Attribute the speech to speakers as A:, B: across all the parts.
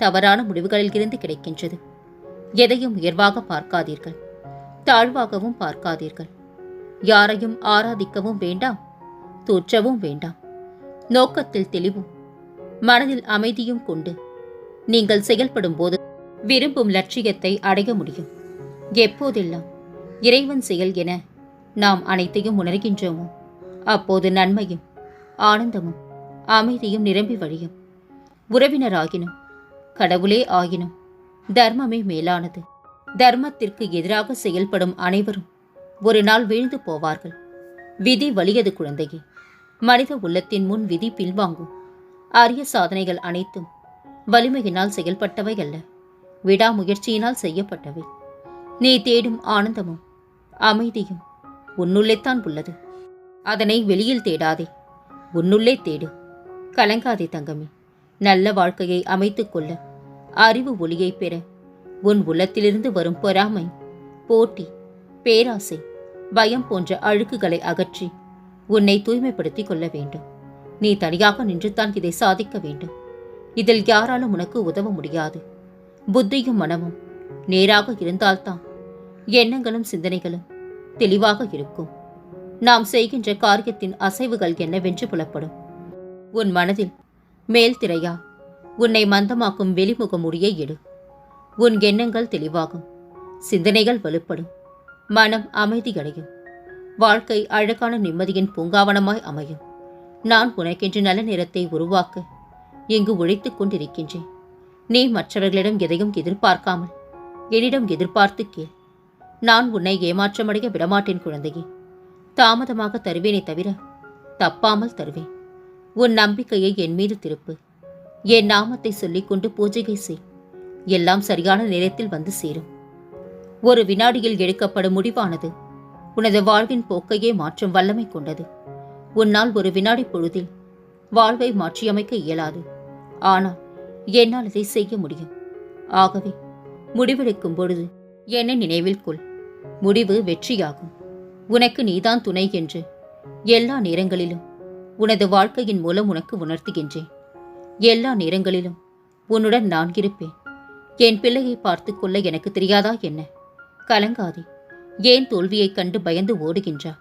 A: தவறான முடிவுகளில் இருந்து கிடைக்கின்றது. எதையும் உயர்வாக பார்க்காதீர்கள். தாழ்வாகவும் பார்க்காதீர்கள். யாரையும் ஆராதிக்கவும் வேண்டாம். தூற்றவும் வேண்டாம். நோக்கத்தில் தெளிவும் மனதில் அமைதியும் கொண்டு நீங்கள் செயல்படும் போது விரும்பும் லட்சியத்தை அடைய முடியும். எப்போதெல்லாம் இறைவன் செயல் என நாம் அனைத்தையும் உணர்கின்றோமோ அப்போது நன்மையும் ஆனந்தமும் அமைதியும் நிரம்பி வழியும். உறவினராகினும் கடவுளே ஆயினும். தர்மமே மேலானது. தர்மத்திற்கு எதிராக செயல்படும் அனைவரும் ஒரு நாள் வீழ்ந்து போவார்கள். விதி வலியது குழந்தையே. மனித உள்ளத்தின் முன் விதி பின்வாங்கும். அரிய சாதனைகள் அனைத்தும் வலிமையினால் செயல்பட்டவை அல்ல. விடாமுயற்சியினால் செய்யப்பட்டவை. நீ தேடும் ஆனந்தமும் அமைதியும் உன்னுள்ளேத்தான் உள்ளது. அதனை வெளியில் தேடாதே. உன்னுள்ளே தேடு. கலங்காதே தங்கமே. நல்ல வாழ்க்கையை அமைத்துக் கொள்ள. அறிவு ஒளியை பெற. உன் உள்ளத்திலிருந்து வரும் பொறாமை போட்டி பேராசை பயம் போன்ற அழுக்குகளை அகற்றி உன்னை தூய்மைப்படுத்திக் கொள்ள வேண்டும். நீ தனியாக நின்றுதான் இதை சாதிக்க வேண்டும். இதில் யாராலும் உனக்கு உதவ முடியாது. புத்தியும் மனமும் நேராக இருந்தால்தான் எண்ணங்களும் சிந்தனைகளும் தெளிவாக இருக்கும். நாம் செய்கின்ற காரியத்தின் அசைவுகள் என்னவென்று புலப்படும். உன் மனதில் மேல் திரையா உன்னை மந்தமாக்கும் வெளிமுக முடியை எடு. உன் எண்ணங்கள் தெளிவாகும் சிந்தனைகள் வலுப்படும் மனம் அமைதியடையும் வாழ்க்கை அழகான நிம்மதியின் பூங்காவனமாய் அமையும். நான் உனக்கென்று நல்ல நேரத்தை உருவாக்க இங்கு உழைத்துக் கொண்டிருக்கின்றேன். நீ மற்றவர்களிடம் எதையும் எதிர்பார்க்காமல் என்னிடம் எதிர்பார்த்து கேள். நான் உன்னை ஏமாற்றமடைய விடமாட்டேன் குழந்தையே. தாமதமாக தருவேனே தவிர தப்பாமல் தருவேன். உன் நம்பிக்கையை என் மீது திருப்பு. என் நாமத்தை சொல்லிக்கொண்டு பூஜைகை செய். எல்லாம் சரியான நேரத்தில் வந்து சேரும். ஒரு வினாடியில் எடுக்கப்படும் முடிவானது உனது வாழ்வின் போக்கையே மாற்றும் வல்லமை கொண்டது. உன்னால் ஒரு வினாடி பொழுதில் வாழ்வை மாற்றியமைக்க இயலாது. ஆனால் என்னால் இதை செய்ய முடியும். ஆகவே முடிவெடுக்கும் பொழுது என்னை நினைவில் கொள். முடிவு வெற்றியாகும். உனக்கு நீதான் துணை என்று எல்லா நேரங்களிலும் உனது வாழ்க்கையின் மூலம் உனக்கு உணர்த்துகின்றேன். எல்லா நேரங்களிலும் உன்னுடன் நான் இருப்பேன். என் பிள்ளையை பார்த்து கொள்ள எனக்கு தெரியாதா என்ன? கலங்காதே. ஏன் தோல்வியைக் கண்டு பயந்து ஓடுகின்றா?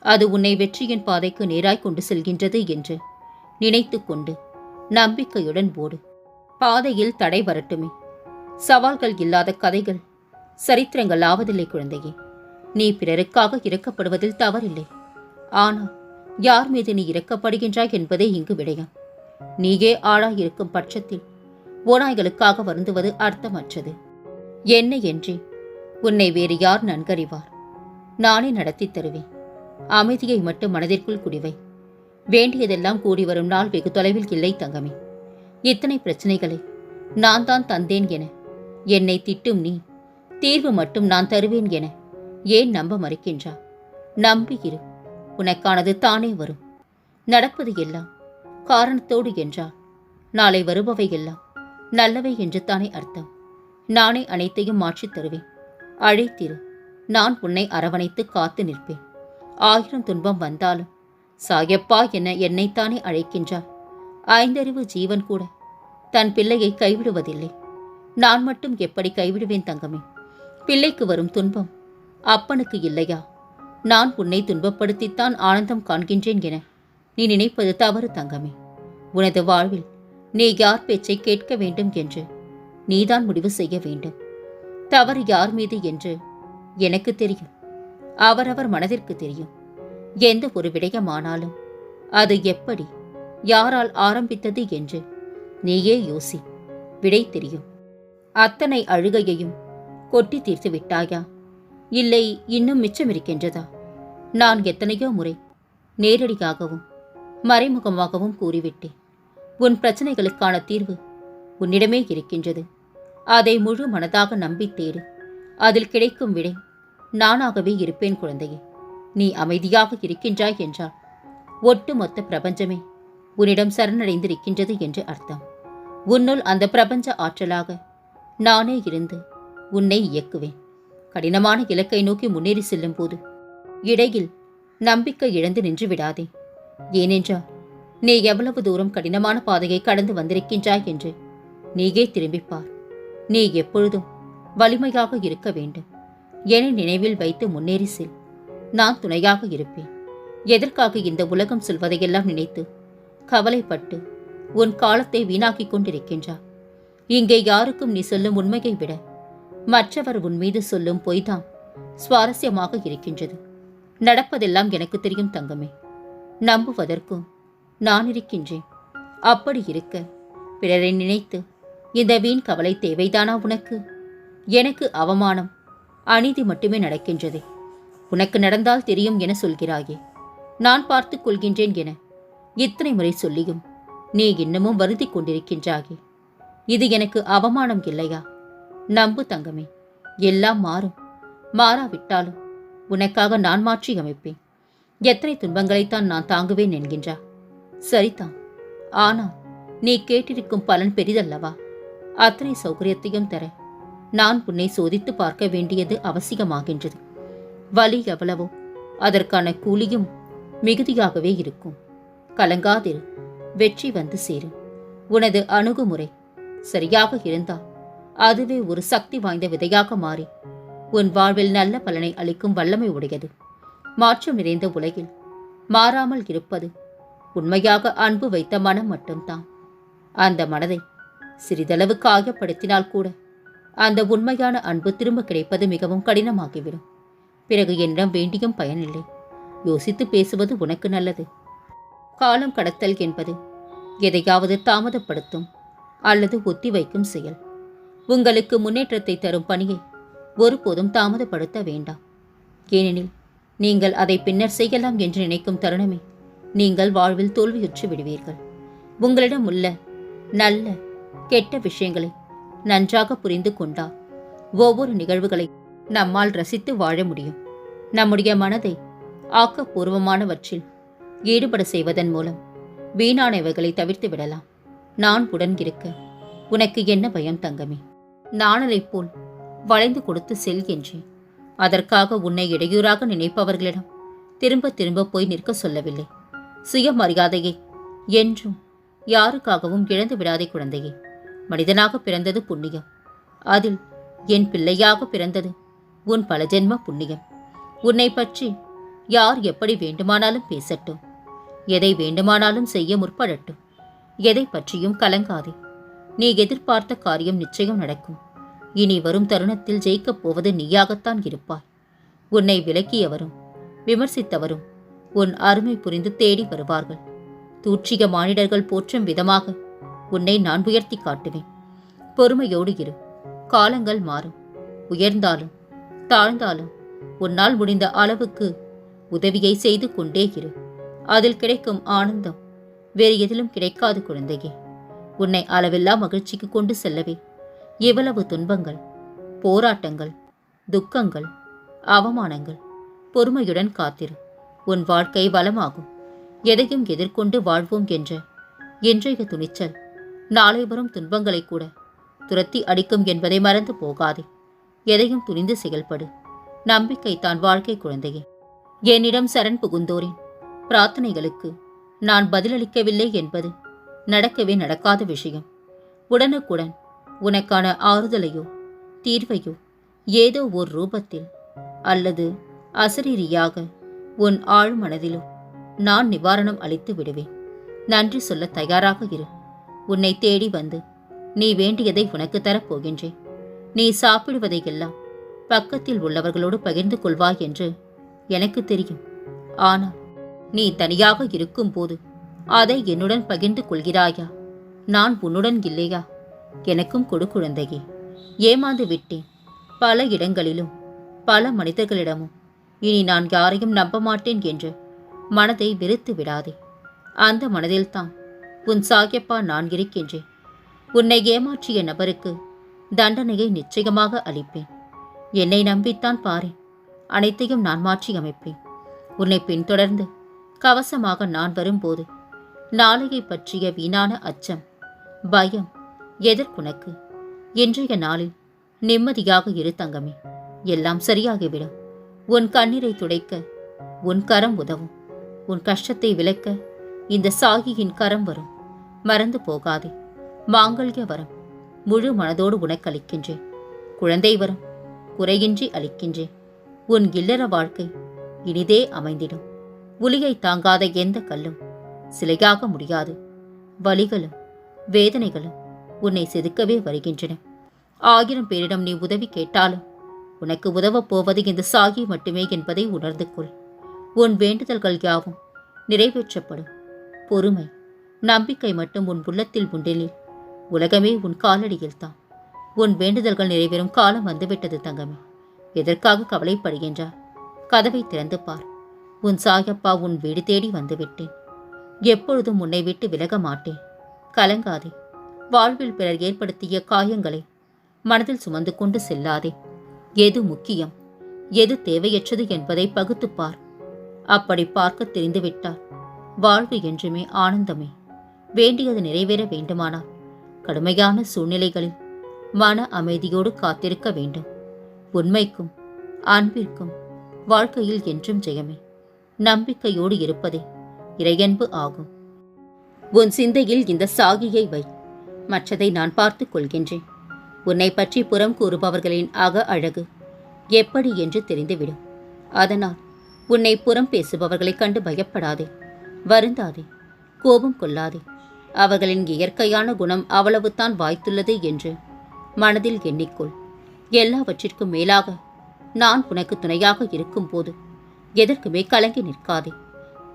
A: அது உன்னை வெற்றியின் பாதைக்கு நேராய் கொண்டு செல்கின்றது என்று நினைத்து கொண்டு நம்பிக்கையுடன் ஓடு. பாதையில் தடை வரட்டுமே. சவால்கள் இல்லாத கதைகள் சரித்திரங்கள் ஆவதில்லை குழந்தையே. நீ பிறருக்காக இறக்கப்படுவதில் தவறில்லை. ஆனால் யார் மீது நீ இறக்கப்படுகின்றாய் என்பதே இங்கு விடயம். நீயே ஆளாயிருக்கும் பட்சத்தில் ஓநாய்களுக்காக வருந்துவது அர்த்தமற்றது. என்ன என்றே உன்னை வேறு யார் நன்கறிவார்? நானே நடத்தித் தருவேன். அமைதியை மட்டும் மனதிற்குள் குடிவை. வேண்டியதெல்லாம் கூடி வரும் நாள் வெகு தொலைவில் இல்லை தங்கமே. இத்தனை பிரச்சனைகளை நான் தான் தந்தேன் என என்னை திட்டும் நீ தீர்வு மட்டும் நான் தருவேன் என ஏன் நம்ப மறுக்கின்றா? நம்பி இரு உனக்கானது தானே வரும். நடப்பது எல்லாம் காரணத்தோடு என்றால் நாளை வருபவை எல்லாம் நல்லவை என்று தானே அர்த்தம். நானே அனைத்தையும் மாற்றித் தருவேன். அழைத்திரு நான் உன்னை அரவணைத்து காத்து நிற்பேன். ஆயிரம் துன்பம் வந்தாலும் சாயப்பா என என்னைத்தானே அழைக்கின்றார் ஐந்தறிவு ஜீவன் கூட தன் பிள்ளையை கைவிடுவதில்லை. நான் மட்டும் எப்படி கைவிடுவேன் தங்கமே? பிள்ளைக்கு வரும் துன்பம் அப்பனுக்கு இல்லையா? நான் உன்னை துன்பப்படுத்தித்தான் ஆனந்தம் காண்கின்றேன் என. நீ நினைப்பது தவறு தங்கமே. உனது வாழ்வில் நீ யார் பேச்சை கேட்க வேண்டும் என்று நீதான் முடிவு செய்ய வேண்டும். தவறு யார் மீது என்று எனக்கு தெரியும். அவரவர் மனதிற்கு தெரியும். எந்த ஒரு விடயமானாலும் அது எப்படி யாரால் ஆரம்பித்தது என்று நீயே யோசி. விடை தெரியும். அத்தனை அழுகையையும் கொட்டி தீர்த்து விட்டாயா இல்லை இன்னும் மிச்சம் இருக்கின்றதா நான் எத்தனையோ முறை நேரடியாகவும் மறைமுகமாகவும் கூறிவிட்டேன். உன் பிரச்சனைகளுக்கான தீர்வு உன்னிடமே இருக்கின்றது. அதை முழு மனதாக நம்பி தேடு அதில் கிடைக்கும் விடை நானாகவே இருப்பேன் குழந்தையே. நீ அமைதியாக இருக்கின்றாய் என்றால் ஒட்டுமொத்த பிரபஞ்சமே உன்னிடம் சரணடைந்திருக்கின்றது என்று அர்த்தம். உன்னுள் அந்த பிரபஞ்ச ஆற்றலாக நானே இருந்து உன்னை இயக்குவேன். கடினமான இலக்கை நோக்கி முன்னேறி செல்லும் போது இடையில் நம்பிக்கை இழந்து நின்று விடாதே. ஏனென்றால் நீ எவ்வளவு தூரம் கடினமான பாதையை கடந்து வந்திருக்கின்றாய் என்று நீயே திரும்பிப் பார் நீ எப்பொழுதும் வலிமையாக இருக்க வேண்டும். என நினைவில் வைத்து முன்னேறி செல். நான் துணையாக இருப்பேன். எதற்காக இந்த உலகம் சொல்வதையெல்லாம் நினைத்து கவலைப்பட்டு உன் காலத்தை வீணாக்கிக் கொண்டிருக்கின்றார் இங்கே யாருக்கும் நீ சொல்லும் உண்மையை விட மற்றவர் உன் மீது சொல்லும் பொய்தான் சுவாரஸ்யமாக இருக்கின்றது. நடப்பதெல்லாம் எனக்கு தெரியும் தங்கமே. நம்புவதற்கும் நான் இருக்கின்றேன். அப்படி இருக்க பிறரை நினைத்து இந்த வீண் கவலை தேவைதானா உனக்கு? எனக்கு அவமானம் அநீதி மட்டுமே நடக்கின்றதே. உனக்கு நடந்தால் தெரியும் என சொல்கிறாயே. நான் பார்த்துக் கொள்கின்றேன் என இத்தனை முறை சொல்லியும் நீ இன்னமும் வருந்திக் கொண்டிருக்கின்றாயே. இது எனக்கு அவமானம் இல்லையா? நம்பு தங்கமே. எல்லாம் மாறும். மாறாவிட்டாலும் உனக்காக நான் மாற்றி அமைப்பேன். எத்தனை துன்பங்களைத்தான் நான் தாங்குவேன் என்கின்றா. சரிதான் ஆனால் நீ கேட்டிருக்கும் பலன் பெரிதல்லவா? அத்தனை சௌகரியத்தையும் தர நான் உன்னை சோதித்து பார்க்க வேண்டியது அவசியமாகின்றது. வலி எவ்வளவோ அதற்கான கூலியும் மிகுதியாகவே இருக்கும். கலங்காதிரு வெற்றி வந்து சேரும் உனது அணுகுமுறை சரியாக இருந்தால் அதுவே ஒரு சக்தி வாய்ந்த விதையாக மாறி உன் வாழ்வில் நல்ல பலனை அளிக்கும் வல்லமை உடையது. மாற்றம் நிறைந்த உலகில் மாறாமல் இருப்பது உண்மையாக அன்பு வைத்த மனம் மட்டும்தான். அந்த மனதை சிறிதளவு காயப்படுத்தினால் கூட அந்த உண்மையான அன்பு திரும்ப கிடைப்பது மிகவும் கடினமாகிவிடும். பிறகு என்னிடம் வேண்டியும் பயனில்லை. யோசித்து பேசுவது உனக்கு நல்லது. காலம் கடத்தல் என்பது எதையாவது தாமதப்படுத்தும் அல்லது ஒத்திவைக்கும் செயல். உங்களுக்கு முன்னேற்றத்தை தரும் பணியை ஒருபோதும் தாமதப்படுத்த வேண்டாம். ஏனெனில் நீங்கள் அதை பின்னர் செய்யலாம் என்று நினைக்கும் தருணமே. நீங்கள் வாழ்வில் தோல்வியுற்று விடுவீர்கள். உங்களிடம் உள்ள நல்ல கெட்ட விஷயங்களை நன்றாக புரிந்து கொண்டால் ஒவ்வொரு நிகழ்வுகளை நம்மால் ரசித்து வாழ முடியும். நம்முடைய மனதை ஆக்கப்பூர்வமானவற்றில் ஈடுபட செய்வதன் மூலம் வீணானவைகளை தவிர்த்து விடலாம். நான் உடன் இருக்க உனக்கு என்ன பயம் தங்கமே? நானலைப் போல் வளைந்து கொடுத்து செல் என்றேன். அதற்காக உன்னை இடையூறாக நினைப்பவர்களிடம் திரும்ப திரும்ப போய் நிற்க சொல்லவில்லை. சுயமரியாதையை என்றும் யாருக்காகவும் இழந்து விடாதே குழந்தையே. மனிதனாக பிறந்தது புண்ணியம். அதில் என் பிள்ளையாக பிறந்தது உன் பல ஜென்ம புண்ணியம். உன்னை பற்றி யார் எப்படி வேண்டுமானாலும் பேசட்டும். எதை வேண்டுமானாலும் செய்ய முற்படட்டும். எதை பற்றியும் கலங்காதே. நீ எதிர்பார்த்த காரியம் நிச்சயம் நடக்கும். இனி வரும் தருணத்தில் ஜெயிக்கப் போவது நீயாகத்தான் இருப்பாய். உன்னை விலக்கியவரும் விமர்சித்தவரும் உன் அருமை புரிந்து தேடி வருவார்கள். தூற்றிக மானிடர்கள் போற்றும் விதமாக உன்னை நான் உயர்த்தி காட்டுவேன். பொறுமையோடு இரு காலங்கள் மாறும். உயர்ந்தாலும் தாழ்ந்தாலும் உன்னால் முடிந்த அளவுக்கு உதவியை செய்து கொண்டே இரு. அதில் கிடைக்கும் ஆனந்தம் வேறு எதிலும் கிடைக்காது குழந்தையே. உன்னை அளவில்லா மகிழ்ச்சிக்கு கொண்டு செல்லவே. எவ்வளவு துன்பங்கள் போராட்டங்கள் துக்கங்கள் அவமானங்கள். பொறுமையுடன் காத்திரு. உன் வாழ்க்கை வளமாகும். எதையும் எதிர்கொண்டு வாழ்வோம் என்ற இன்றைய துணிச்சல். நாளை வரும் துன்பங்களை கூட துரத்தி அடிக்கும் என்பதை மறந்து போகாதே. எதையும் துணிந்து செயல்படு. நம்பிக்கை தான் வாழ்க்கை குழந்தையே. என்னிடம் சரண் புகுந்தோரின் பிரார்த்தனைகளுக்கு நான் பதிலளிக்கவில்லை என்பது நடக்கவே நடக்காத விஷயம். உடனுக்குடன் உனக்கான ஆறுதலையோ தீர்வையோ ஏதோ ஒரு ரூபத்தில் அல்லது அசரீரியாக உன் ஆழ்மனதிலோ நான் நிவாரணம் அளித்து விடுவேன். நன்றி சொல்ல தயாராக இரு. உன்னை தேடி வந்து நீ வேண்டியதை உனக்கு தரப்போகின்றேன் நீ சாப்பிடுவதையெல்லாம் பக்கத்தில் உள்ளவர்களோடு பகிர்ந்து கொள்வாய் என்று எனக்கு தெரியும். ஆனால் நீ தனியாக இருக்கும்போது அதை என்னுடன் பகிர்ந்து கொள்கிறாயா? நான் உன்னுடன் இல்லையா? எனக்கும் கொடு குழந்தையே. ஏமாந்து விட்டேன். பல இடங்களிலும் பல மனிதர்களிடமும். இனி நான் யாரையும் நம்ப மாட்டேன் என்று மனதை வெறுத்து விடாதே. அந்த மனதில்தான் உன் சாகியப்பா நான் இருக்கின்றேன். உன்னை ஏமாற்றிய நபருக்கு தண்டனையை நிச்சயமாக அளிப்பேன். என்னை நம்பித்தான் பாரேன். அனைத்தையும் நான் மாற்றி அமைப்பேன். உன்னை பின்தொடர்ந்து கவசமாக நான் வரும்போது நாளையை பற்றிய வீணான அச்சம் பயம் எதற்குனக்கு இன்றைய நாளில் நிம்மதியாக இரு தங்கமே. எல்லாம் சரியாகிவிடும். உன் கண்ணீரை துடைக்க உன் கரம் உதவும். உன் கஷ்டத்தை விளக்க இந்த சாகியின் கரம் வரும். மறந்து போகாதே. மாங்கல்ய வரம். முழு மனதோடு உனக்கு அளிக்கின்றேன். குழந்தை வரம். குறையின்றி அளிக்கின்றேன். உன் இல்லற வாழ்க்கை இனிதே அமைந்திடும். உலியை தாங்காத எந்த கல்லும் சிலையாக முடியாது. வலிகளும் வேதனைகளும் உன்னை செதுக்கவே வருகின்றன. ஆயிரம் பேரிடம் நீ உதவி கேட்டாலும் உனக்கு உதவப் போவது இந்த சாகி மட்டுமே என்பதை உணர்ந்து கொள். உன் வேண்டுதல்கள் யாவும் நிறைவேற்றப்படும். பொறுமை நம்பிக்கை மட்டும் உன் உள்ளத்தில் உண்டெனில் உலகமே உன் காலடியில் தான். உன் வேண்டுதல்கள் நிறைவேறும் காலம் வந்துவிட்டது தங்கமே. எதற்காக கவலைப்படுகின்றார் கதவை திறந்து பார். உன் சாயப்பா உன் வீடு தேடி வந்துவிட்டேன். எப்பொழுதும் உன்னை விட்டு விலக மாட்டேன். கலங்காதே. வாழ்வில் பிறர் ஏற்படுத்திய காயங்களை மனதில் சுமந்து கொண்டு செல்லாதே. எது முக்கியம்? எது தேவையற்றது என்பதை பகுத்துப் பார். அப்படி பார்க்க தெரிந்துவிட்டால் வாழ்வு என்றுமே ஆனந்தமே. வேண்டியது நிறைவேற வேண்டுமானால் கடுமையான சூழ்நிலைகளில் மன அமைதியோடு காத்திருக்க வேண்டும். உண்மைக்கும் அன்பிற்கும் வாழ்க்கையில் என்றும் ஜெயமே. நம்பிக்கையோடு இருப்பதே இறையன்பு ஆகும். உன் சிந்தையில் இந்த சாகியை வை. மற்றதை நான் பார்த்துக் கொள்கின்றேன். உன்னை பற்றி புறம் கூறுபவர்களின் அக அழகு எப்படி என்று தெரிந்துவிடும். அதனால் உன்னை புறம் பேசுபவர்களைக் கண்டு பயப்படாதே வருந்தாதே கோபம் கொள்ளாதே. அவர்களின் இயற்கையான குணம் அவ்வளவுதான் வாய்த்துள்ளது என்று மனதில் எண்ணிக்கொள். எல்லாவற்றிற்கும் மேலாக நான் உனக்கு துணையாக இருக்கும்போது எதற்குமே கலங்கி நிற்காதே.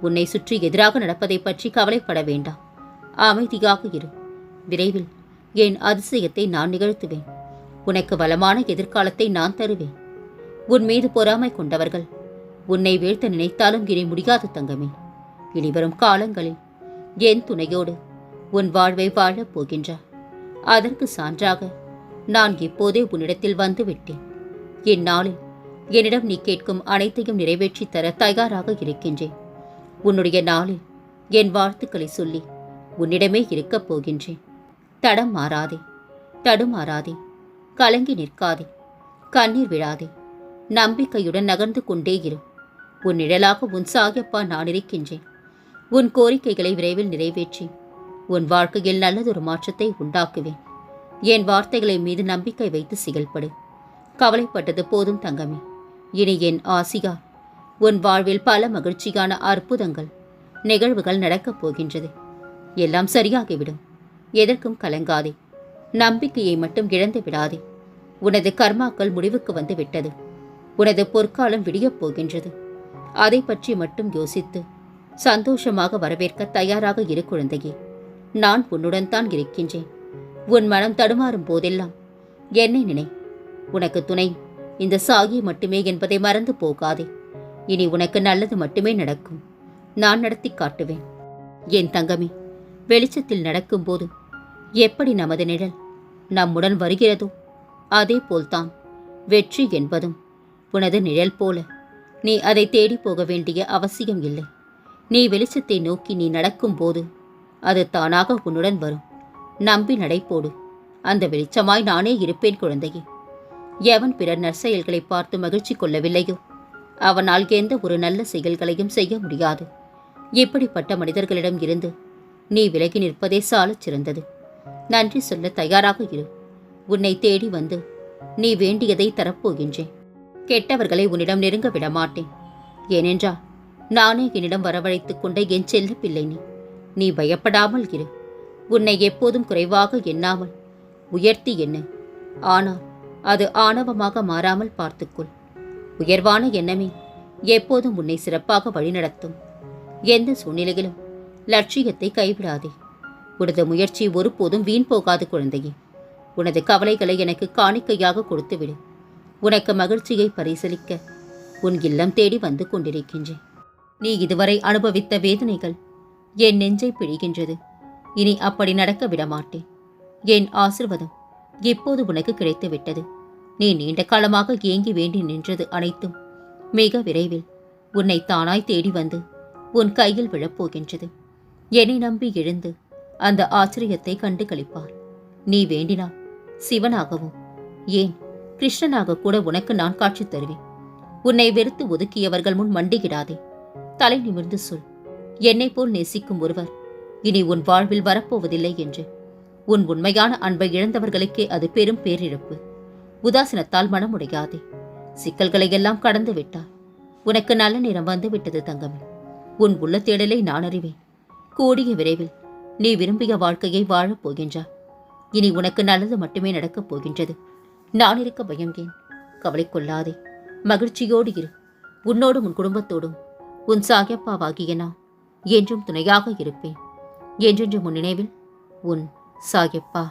A: உன்னை சுற்றி எதிராக நடப்பதைப் பற்றி கவலைப்பட வேண்டாம். அமைதியாக இரு. விரைவில் என் அதிசயத்தை நான் நிகழ்த்துவேன். உனக்கு வளமான எதிர்காலத்தை நான் தருவேன். உன் மீது பொறாமை கொண்டவர்கள் உன்னை வீழ்த்த நினைத்தாலும் இனி முடியாது தங்கமே. இனிவரும் காலங்களில் என் துணையோடு உன் வாழ்வை வாழப் போகின்றார் அதற்கு சான்றாக நான் இப்போதே உன்னிடத்தில் வந்துவிட்டேன். இந்நாளில் என்னிடம் நீ கேட்கும் அனைத்தையும் நிறைவேற்றித் தர தயாராக இருக்கின்றேன். உன்னுடைய நாளில் என் வாழ்த்துக்களை சொல்லி உன்னிடமே இருக்கப் போகின்றேன். தடம் மாறாதே தடுமாறாதே கலங்கி நிற்காதே கண்ணீர் விழாதே நம்பிக்கையுடன் நகர்ந்து கொண்டே இரு. உன் நிழலாக உன் சாகியப்பா நான் இருக்கின்றேன். உன் கோரிக்கைகளை விரைவில் நிறைவேற்றி உன் வாழ்க்கையில் நல்லதொரு மாற்றத்தை உண்டாக்குவேன். என் வார்த்தைகளை மீது நம்பிக்கை வைத்து செயல்படு கவலைப்பட்டது போதும் தங்கமே. இனி என் ஆசியா உன் வாழ்வில் பல மகிழ்ச்சியான அற்புதங்கள் நிகழ்வுகள் நடக்கப் போகின்றது. எல்லாம் சரியாகிவிடும். எதற்கும் கலங்காதே. நம்பிக்கையை மட்டும் இழந்து விடாதே. உனது கர்மாக்கள் முடிவுக்கு வந்து விட்டது. உனது பொற்காலம் விடியப் போகின்றது. அதை பற்றி மட்டும் யோசித்து சந்தோஷமாக வரவேற்க தயாராக இரு குழந்தையே. நான் உன்னுடன் தான் இருக்கின்றேன். உன் மனம் தடுமாறும் போதெல்லாம் என்னை நினை. உனக்கு துணை இந்த சாகி மட்டுமே என்பதை மறந்து போகாதே. இனி உனக்கு நல்லது மட்டுமே நடக்கும். நான் நடத்தி காட்டுவேன். என் தங்கமே வெளிச்சத்தில் நடக்கும்போது எப்படி நமது நிழல் நம்முடன் வருகிறதோ அதே போல்தான் வெற்றி என்பதும் உனது நிழல் போல. நீ அதை தேடி போக வேண்டிய அவசியம் இல்லை. நீ வெளிச்சத்தை நோக்கி நீ நடக்கும்போது அது தானாக உன்னுடன் வரும். நம்பி நடைபோடு. அந்த வெளிச்சமாய் நானே இருப்பேன் குழந்தையே. எவன் பிறர் நற்செயல்களை பார்த்து மகிழ்ச்சி கொள்ளவில்லையோ? அவனால் எந்த ஒரு நல்ல செயல்களையும் செய்ய முடியாது. இப்படிப்பட்ட மனிதர்களிடம் இருந்து நீ விலகி நிற்பதே சாலச் சிறந்தது. நன்றி சொல்ல தயாராக இரு. உன்னை தேடி வந்து நீ வேண்டியதை தரப்போகின்றேன். கெட்டவர்களை உன்னிடம் நெருங்க விட மாட்டேன் ஏனென்றால் நானே என்னிடம் வரவழைத்துக் கொண்ட என் செல்ல பிள்ளை நீ. நீ பயப்படாமல் இரு. உன்னை எப்போதும் குறைவாக எண்ணாமல். உயர்த்தி என்ன? ஆனால் அது ஆணவமாக மாறாமல் பார்த்துக்கொள். உயர்வான எண்ணமே எப்போதும் உன்னை சிறப்பாக வழிநடத்தும். எந்த சூழ்நிலையிலும் லட்சியத்தை கைவிடாதே. உனது முயற்சி ஒருபோதும் வீண் போகாது குழந்தையே. உனது கவலைகளை எனக்கு காணிக்கையாக கொடுத்துவிடு. உனக்கு மகிழ்ச்சியை பரிசீலிக்க உன் இல்லம் தேடி வந்து கொண்டிருக்கின்றேன். நீ இதுவரை அனுபவித்த வேதனைகள் என் நெஞ்சை பிழிகின்றது. இனி அப்படி நடக்க விடமாட்டேன். என் ஆசிர்வாதம் இப்போது உனக்கு கிடைத்துவிட்டது. நீ நீண்ட காலமாக ஏங்கி வேண்டி நின்றது அனைத்தும் மிக விரைவில் உன்னை தானாய் தேடி வந்து உன் கையில் விழப்போகின்றது. என்னை நம்பி எழுந்து அந்த ஆச்சரியத்தை கண்டு களிப்பார் நீ வேண்டினால் சிவனாகவும் ஏன் கிருஷ்ணனாக கூட உனக்கு நான் காட்சி தருவேன். உன்னை வெறுத்து ஒதுக்கியவர்கள் முன் மண்டியிடாதே. தலை நிமிர்ந்து சொல். என்னைப் போல் நேசிக்கும் ஒருவர் இனி உன் வாழ்வில் வரப்போவதில்லை என்று. உன் உண்மையான அன்பை இழந்தவர்களுக்கே அது பெரும் பேரிழப்பு. உதாசீனத்தால் மனமுடையாதே. சிக்கல்களை எல்லாம் கடந்து விட்டார். உனக்கு நல்ல நேரம் வந்து விட்டது தங்கமே. உன் உள்ள தேடலை நான் அறிவேன். கூடிய விரைவில் நீ விரும்பிய வாழ்க்கையை வாழப் போகின்றாய். இனி உனக்கு நல்லது மட்டுமே நடக்கப் போகின்றது. நான் இருக்க பயம் ஏன்? கவலை கொள்ளாதே. மகிழ்ச்சியோடு இரு. உன்னோடும் உன் குடும்பத்தோடும். உன் சாயப்பாவாகிய நான் என்றும் துணையாக இருப்பேன். என்றென்று முன் நினைவில் உன் சாயப்பா.